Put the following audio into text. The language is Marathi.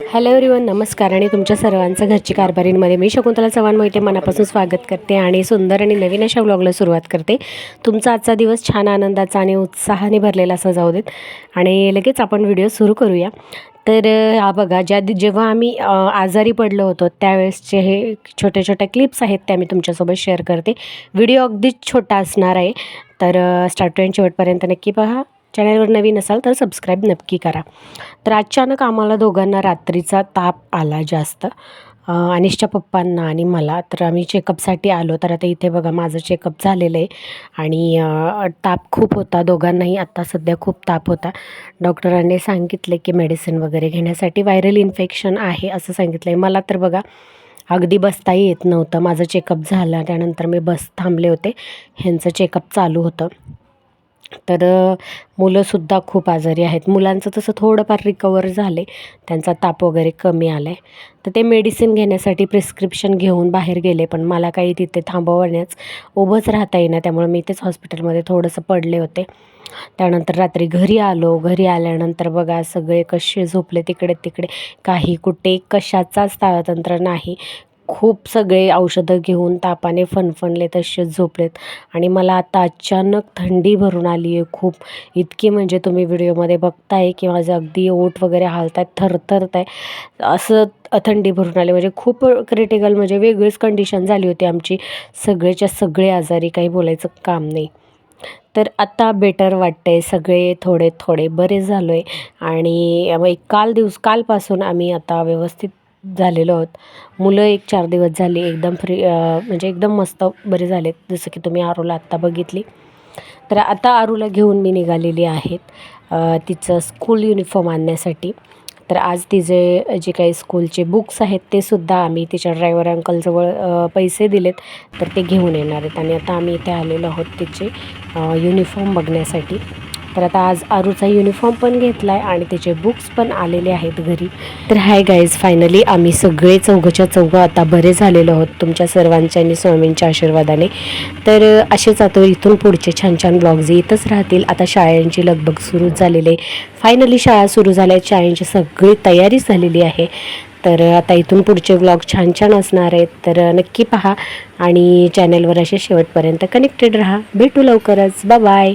हॅलो एवरीवन नमस्कार आणि तुमच्या सर्वांचं घरची कारभारींमध्ये मी शकुंतला चव्हाण मोहिते मनापासून स्वागत करते आणि सुंदर आणि नवीन अशा व्लॉगला सुरुवात करते. तुमचा आजचा दिवस छान आनंदाचा आणि उत्साहाने भरलेला असा जाऊ देत आणि लगेच आपण व्हिडिओ सुरू करूया. तर हा बघा ज्या दि- जेव्हा आम्ही आजारी पडलो होतो त्यावेळेसचे हे छोटे छोट्या क्लिप्स आहेत त्या मी तुमच्यासोबत शेअर करते. व्हिडिओ अगदीच छोटा असणार आहे. तर स्टार्ट टू एंड शेवटपर्यंत नक्की पहा. चॅनलवर नवीन असाल तर सबस्क्राईब नक्की करा. तर अचानक आम्हाला दोघांना रात्रीचा ताप आला जास्त. अनिशच्या पप्पांना आणि मला. तर आम्ही चेकअपसाठी आलो. तर आता इथे बघा माझं चेकअप झालेलं आहे. आणि ताप खूप होता. दोघांनाही आत्ता सध्या खूप ताप होता. डॉक्टरांनी सांगितले की मेडिसिन वगैरे घेण्यासाठी व्हायरल इन्फेक्शन आहे असं सांगितलं आहे मला तर बघा अगदी बसताही येत नव्हतं. माझं चेकअप झालं त्यानंतर मी बस थांबले होते. ह्यांचं चेकअप चालू होतं. तर मुलंसुद्धा खूप आजारी आहेत. मुलांचं तसं थोडंफार रिकवर झाले त्यांचा ताप वगैरे कमी आला आहे तर ते मेडिसिन घेण्यासाठी प्रिस्क्रिप्शन घेऊन बाहेर गेले पण मला काही तिथे थांबवण्यास उभंच राहता येईना. त्यामुळे मी इथेच हॉस्पिटलमध्ये थोडंसं पडले होते. त्यानंतर रात्री घरी आलो. घरी आल्यानंतर बघा सगळे कसे झोपले तिकडे तिकडे काही कुठे कशाचाच ताळतंत्र नाही. खूप सगळे औषधं घेऊन तापाने फणफणले तसेच झोपलेत. आणि मला आता अचानक थंडी भरून आली आहे खूप. इतकी म्हणजे तुम्ही व्हिडिओमध्ये बघताय की माझं अगदी ओठ वगैरे हालत आहेत थरथरत आहे असं थंडी भरून आली. म्हणजे खूप क्रिटिकल म्हणजे वेगळीच कंडिशन झाली होती आमची. सगळेच्या सगळे आजारी काही बोलायचं काम नाही. तर आता बेटर वाटतंय सगळे थोडे थोडे. बरे झालो आहे आणि मग एक काल दिवस कालपासून आम्ही आता व्यवस्थित झालेलो आहोत. मुलं एक चार दिवस झाली एकदम फ्री म्हणजे एकदम मस्त बरे झालेत. जसं की तुम्ही आरूला आत्ता बघितली. तर आता आरूला घेऊन मी निघालेली आहेत. तिचं स्कूल युनिफॉर्म आणण्यासाठी. तर आज तिचे जे काही स्कूलचे बुक्स आहेत ते सुद्धा आम्ही तिच्या ड्रायव्हर अंकलजवळ पैसे दिलेत. तर ते घेऊन येणार आहेत. आणि आता आम्ही इथे आलेलो आहोत तिचे युनिफॉर्म बघण्यासाठी. तर आता आज आरूचा युनिफॉर्म पण घेतला आहे आणि त्याचे बुक्स पण आलेले आहेत घरी. तर हाय गाईज फायनली आम्ही सगळे चौघच्या चौघं आता बरे झालेलो आहोत तुमच्या सर्वांच्या आणि स्वामींच्या आशीर्वादाने. तर असेच आता इथून पुढचे छान छान ब्लॉग्स येतच राहतील. आता शाळांची लगबग सुरू झालेली आहे. फायनली शाळा सुरू झाल्या आहेत शाळेंची सगळी तयारी झालेली आहे. तर आता इथून पुढचे ब्लॉग छान छान असणार आहेत. तर नक्की पहा आणि चॅनलवर असे शेवटपर्यंत कनेक्टेड राहा. भेटू लवकरच. बाय